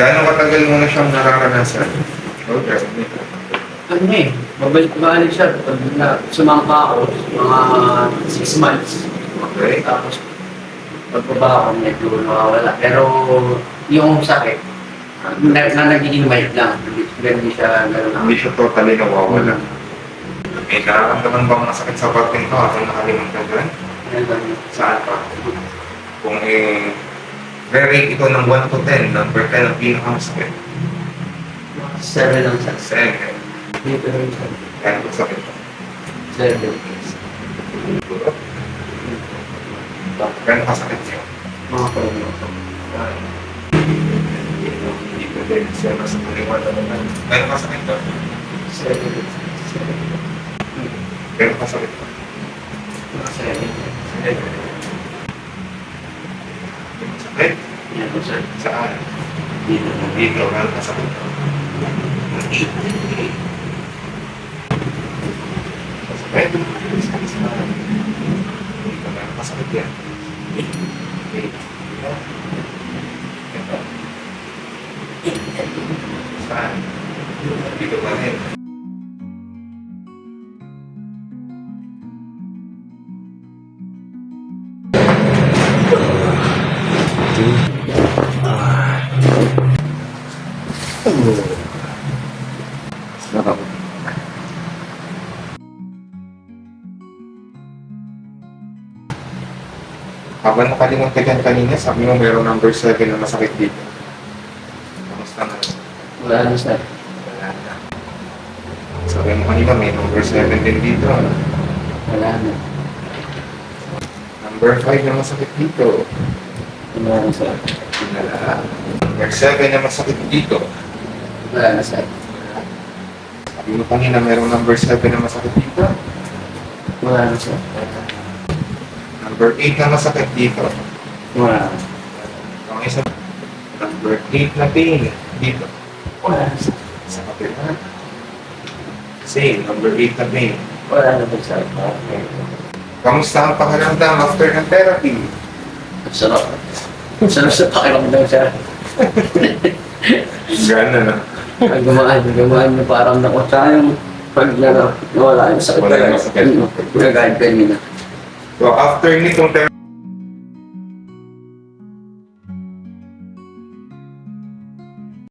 Gano'ng katagal mo na siyang nararanasan? Okay. Ano eh, babalik-balik siya. Pag na, sumangka ako, mga 6 months. Okay. Tapos, pagbaba ako, medyo nawawala. Pero, yung sakit, na, na nagiging mild lang. Hindi, hindi siya gano'n Hindi siya totally nawawala. May nararamdaman bang masakit sa batin ko at nakalimutan ka? Saan pa? Kung eh, Re-rate ito ng 1 to 10. Number 10 ang pinakamasakit. 7 lang sa 7. Dito rin sa Kaya ang sakit 7. Kaya nakasakit siya. Mga problema. Hindi ko din siya nasa kuliwan na naman. Kaya nakasakit ito. 7. 7. Kaya nakasakit ito. 7. Okay? Dito, sir. Saan? Dito. Dito, meron ka sa dito. Okay? Dito, meron ka sa dito. Okay? Dito. Dito. Saan? Dito ba? Sarap. Habang nakalimutan ka kanina, sabi mo mayroong number 7 na masakit dito. Kamusta na? Wala na sir. Wala na. Sabi mo kanina may number 7 din dito. Wala na. Number 5 na masakit dito. Wala na sir. Wala. Number 7 na masakit dito. Wala na sir. Sabi mo kanina mayroong number 7 na masakit dito. Wala na sir. Number 8 na masakit dito. Wala na. Ang isa, number 8 na pain dito. Wala na sir. Sa kapila. Same, number 8 na pain. Wala na sir. Okay. Kamusta ang pakiramdam after ng therapy? Sarap. Sarap sa pakiramdam sir. Gana na. Ang gumaan, gumaan na parang naku. Tsaka yung pag na, nawala yung sakit. Wala yung sakit. Mm, Nagagad kanina. So after nitong therapy,